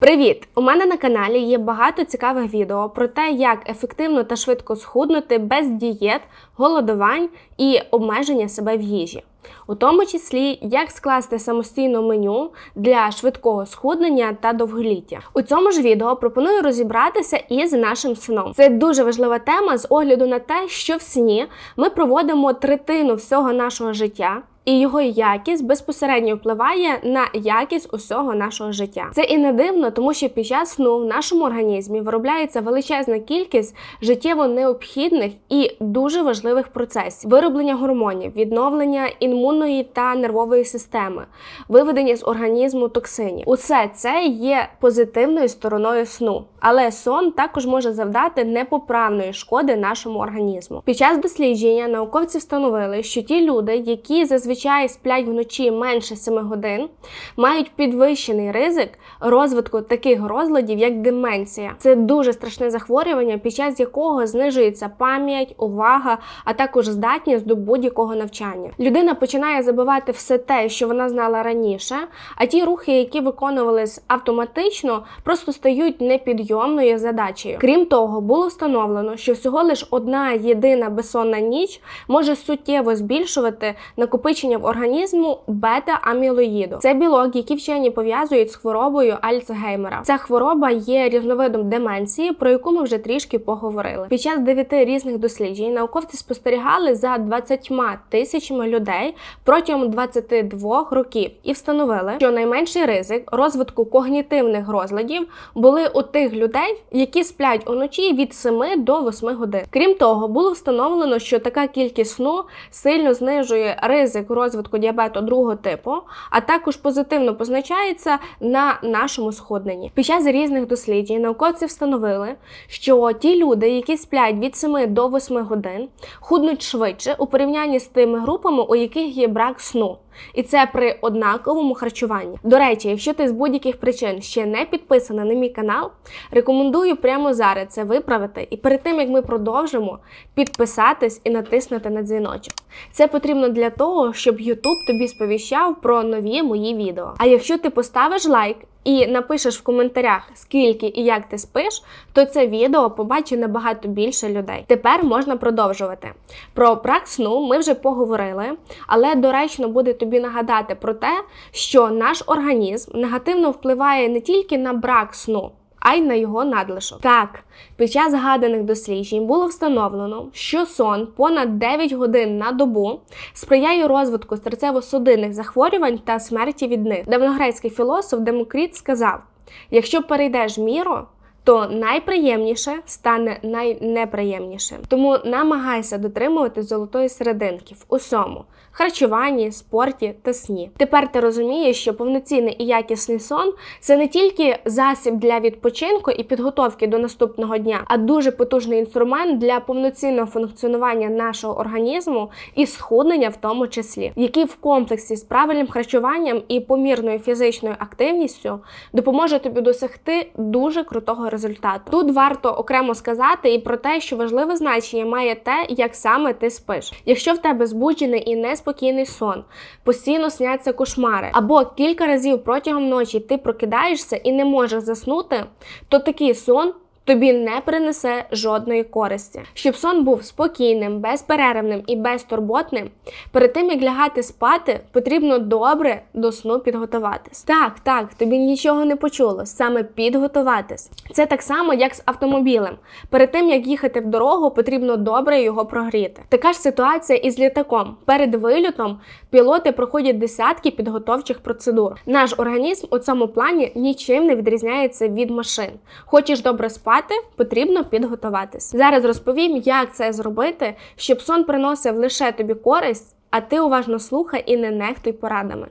Привіт! У мене на каналі є багато цікавих відео про те, як ефективно та швидко схуднути без дієт, голодувань і обмеження себе в їжі. У тому числі, як скласти самостійно меню для швидкого схуднення та довголіття. У цьому ж відео пропоную розібратися із нашим сном. Це дуже важлива тема з огляду на те, що в сні ми проводимо третину всього нашого життя. І його якість безпосередньо впливає на якість усього нашого життя. Це і не дивно, тому що під час сну в нашому організмі виробляється величезна кількість життєво необхідних і дуже важливих процесів: вироблення гормонів, відновлення імунної та нервової системи, виведення з організму токсинів. Усе це є позитивною стороною сну. Але сон також може завдати непоправної шкоди нашому організму. Під час дослідження науковці встановили, що ті люди, які зазвичай сплять вночі менше 7 годин, мають підвищений ризик розвитку таких розладів, як деменція. Це дуже страшне захворювання, під час якого знижується пам'ять, увага, а також здатність до будь-якого навчання. Людина починає забувати все те, що вона знала раніше, а ті рухи, які виконувались автоматично, просто стають непідйомною задачею. Крім того, було встановлено, що всього лиш одна єдина безсонна ніч може суттєво збільшувати накопичення в організму бета-амілоїду. Це білок, який вчені пов'язують з хворобою Альцгеймера. Ця хвороба є різновидом деменції, про яку ми вже трішки поговорили. Під час дев'яти різних досліджень науковці спостерігали за 20 тисячами людей протягом 22 років і встановили, що найменший ризик розвитку когнітивних розладів були у тих людей, які сплять уночі від 7 до 8 годин. Крім того, було встановлено, що така кількість сну сильно знижує ризик розвитку діабету другого типу, а також позитивно позначається на нашому сходненні. Під час різних досліджень науковці встановили, що ті люди, які сплять від 7 до 8 годин, худнуть швидше у порівнянні з тими групами, у яких є брак сну. І це при однаковому харчуванні. До речі, якщо ти з будь-яких причин ще не підписана на мій канал, рекомендую прямо зараз це виправити. І перед тим як ми продовжимо, підписатись і натиснути на дзвіночок. Це потрібно для того, щоб YouTube тобі сповіщав про нові мої відео. А якщо ти поставиш лайк і напишеш в коментарях, скільки і як ти спиш, то це відео побачить набагато більше людей. Тепер можна продовжувати. Про брак сну ми вже поговорили, але доречно буде тобі нагадати про те, що наш організм негативно впливає не тільки на брак сну. А й на його надлишок. Так, під час згаданих досліджень було встановлено, що сон понад 9 годин на добу сприяє розвитку серцево-судинних захворювань та смерті від них. Давньогрецький філософ Демокріт сказав: якщо перейдеш міру, то найприємніше стане найнеприємнішим. Тому намагайся дотримувати золотої серединки в усьому харчуванні, спорті та сні. Тепер ти розумієш, що повноцінний і якісний сон це не тільки засіб для відпочинку і підготовки до наступного дня, а дуже потужний інструмент для повноцінного функціонування нашого організму і схуднення в тому числі, який в комплексі з правильним харчуванням і помірною фізичною активністю допоможе тобі досягти дуже крутого результату. Тут варто окремо сказати і про те, що важливе значення має те, як саме ти спиш. Якщо в тебе збуджений і неспокійний сон, постійно сняться кошмари, або кілька разів протягом ночі ти прокидаєшся і не можеш заснути, то такий сон. Тобі не принесе жодної користі. Щоб сон був спокійним, безперервним і безтурботним, перед тим як лягати спати, потрібно добре до сну підготуватись. Так, так, тобі нічого не почуло, саме підготуватись. Це так само, як з автомобілем. Перед тим як їхати в дорогу, потрібно добре його прогріти. Така ж ситуація і з літаком. Перед вильотом пілоти проходять десятки підготовчих процедур. Наш організм у цьому плані нічим не відрізняється від машин. Хочеш добре спати потрібно підготуватись. Зараз розповім, як це зробити, щоб сон приносив лише тобі користь, а ти уважно слухай і не нехтуй порадами.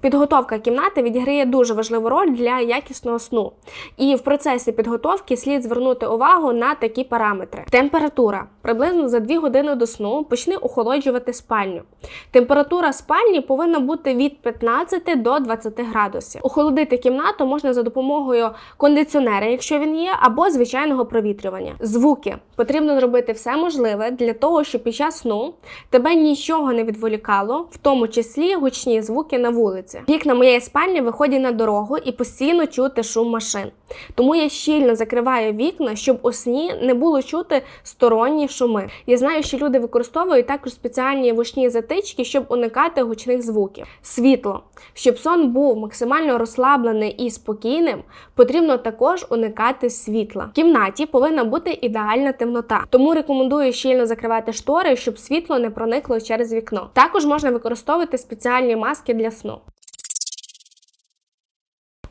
Підготовка кімнати відіграє дуже важливу роль для якісного сну. І в процесі підготовки слід звернути увагу на такі параметри: температура приблизно за 2 години до сну почни охолоджувати спальню. Температура спальні повинна бути від 15 до 20 градусів. Охолодити кімнату можна за допомогою кондиціонера, якщо він є, або звичайного провітрювання. Звуки потрібно зробити все можливе для того, щоб під час сну тебе нічого не відволікало, в тому числі гучні звуки на вулиці. Вулиці. Вікна моєї спальні виходять на дорогу і постійно чути шум машин. Тому я щільно закриваю вікна, щоб у сні не було чути сторонні шуми. Я знаю, що люди використовують також спеціальні вушні затички, щоб уникати гучних звуків. Світло, щоб сон був максимально розслаблений і спокійним, потрібно також уникати світла. В кімнаті повинна бути ідеальна темнота, тому рекомендую щільно закривати штори, щоб світло не проникло через вікно. Також можна використовувати спеціальні маски для сну.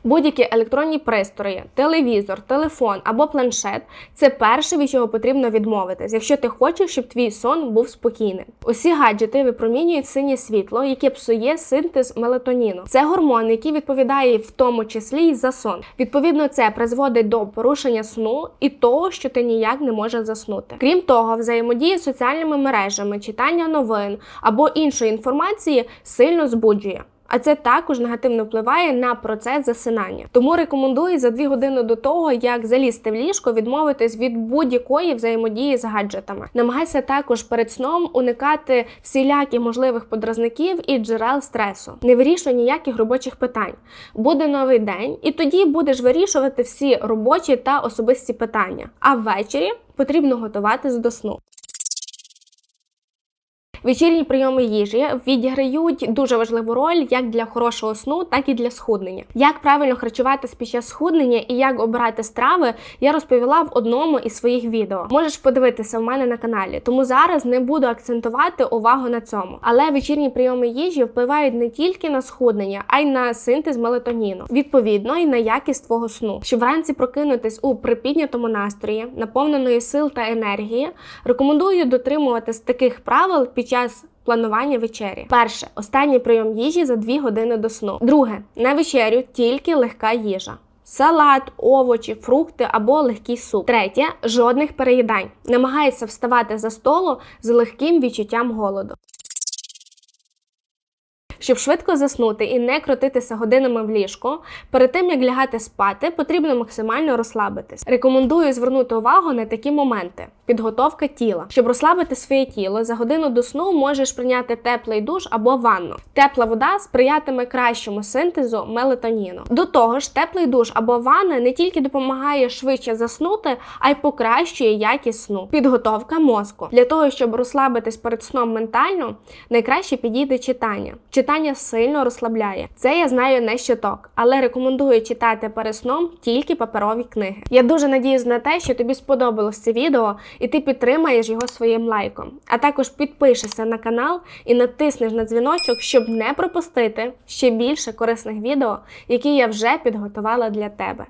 Будь-які електронні пристрої, телевізор, телефон або планшет це перше, від чого потрібно відмовитись, якщо ти хочеш, щоб твій сон був спокійним. Усі гаджети випромінюють синє світло, яке псує синтез мелатоніну. Це гормон, який відповідає в тому числі й за сон. Відповідно, це призводить до порушення сну і того, що ти ніяк не можеш заснути. Крім того, взаємодія з соціальними мережами, читання новин або іншої інформації сильно збуджує. А це також негативно впливає на процес засинання. Тому рекомендую за 2 години до того, як залізти в ліжко, відмовитись від будь-якої взаємодії з гаджетами. Намагайся також перед сном уникати всіляких можливих подразників і джерел стресу. Не вирішуй ніяких робочих питань. Буде новий день, і тоді будеш вирішувати всі робочі та особисті питання. А ввечері потрібно готуватись до сну. Вечірні прийоми їжі відіграють дуже важливу роль як для хорошого сну, так і для схуднення. Як правильно харчуватись під час схуднення і як обирати страви, я розповіла в одному із своїх відео. Можеш подивитися в мене на каналі, тому зараз не буду акцентувати увагу на цьому. Але вечірні прийоми їжі впливають не тільки на схуднення, а й на синтез мелатоніну, відповідно і на якість твого сну. Щоб вранці прокинутись у припіднятому настрої, наповненої сил та енергії, рекомендую дотримуватись таких правил під час планування вечері. Перше останній прийом їжі за 2 години до сну. Друге на вечерю тільки легка їжа. Салат, овочі, фрукти або легкий суп. Третє жодних переїдань. Намагайся вставати за столу з легким відчуттям голоду. Щоб швидко заснути і не крутитися годинами в ліжку, перед тим як лягати спати, потрібно максимально розслабитись. Рекомендую звернути увагу на такі моменти: підготовка тіла. Щоб розслабити своє тіло, за годину до сну можеш прийняти теплий душ або ванну. Тепла вода сприятиме кращому синтезу мелатоніну. До того ж, теплий душ або ванна не тільки допомагає швидше заснути, а й покращує якість сну. Підготовка мозку для того, щоб розслабитись перед сном ментально, найкраще підійде читання. Читання сильно розслабляє. Це я знаю не щоток, але рекомендую читати перед сном тільки паперові книги. Я дуже надіюсь на те, що тобі сподобалось це відео, і ти підтримаєш його своїм лайком. А також підпишешся на канал і натиснеш на дзвіночок, щоб не пропустити ще більше корисних відео, які я вже підготувала для тебе.